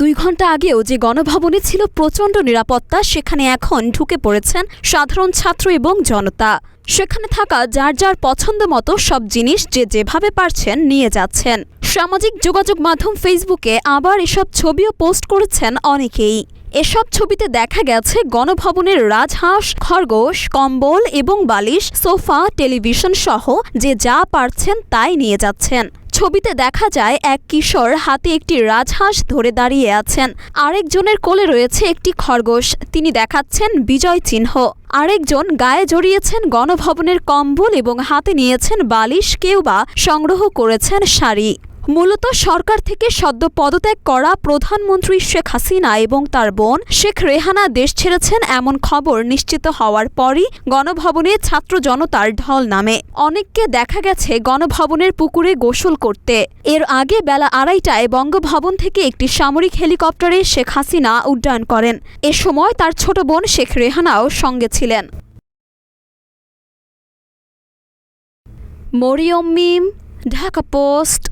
দুই ঘণ্টা আগেও যে গণভবনে ছিল প্রচণ্ড নিরাপত্তা, সেখানে এখন ঢুকে পড়েছেন সাধারণ ছাত্র এবং জনতা। সেখানে থাকা যার যার পছন্দ মতো সব জিনিস যে যেভাবে পারছেন নিয়ে যাচ্ছেন। সামাজিক যোগাযোগ মাধ্যম ফেসবুকে আবার এসব ছবিও পোস্ট করেছেন অনেকেই। এসব ছবিতে দেখা গেছে গণভবনের রাজহাঁস, খরগোশ, কম্বল এবং বালিশ, সোফা, টেলিভিশন সহ যে যা পারছেন তাই নিয়ে যাচ্ছেন। ছবিতে দেখা যায় এক কিশোর হাতে একটি রাজহাঁস ধরে দাঁড়িয়ে আছেন। আরেকজনের কোলে রয়েছে একটি খরগোশ। তিনি দেখাচ্ছেন বিজয় চিহ্ন। আরেকজন গায়ে জড়িয়েছেন গণভবনের কম্বল এবং হাতে নিয়েছেন বালিশ। কেউ বা সংগ্রহ করেছেন শাড়ি। মূলত সরকার থেকে সদ্য পদত্যাগ করা প্রধানমন্ত্রী শেখ হাসিনা এবং তার বোন শেখ রেহানা দেশ ছেড়েছেন এমন খবর নিশ্চিত হওয়ার পরই গণভবনে ছাত্র জনতার ঢল নামে। অনেককে দেখা গেছে গণভবনের পুকুরে গোসল করতে। এর আগে বেলা আড়াইটায় বঙ্গভবন থেকে একটি সামরিক হেলিকপ্টারে শেখ হাসিনা উড্ডয়ন করেন। এ সময় তার ছোট বোন শেখ রেহানাও সঙ্গে ছিলেন। মরিয়ম মিম, ঢাকা পোস্ট।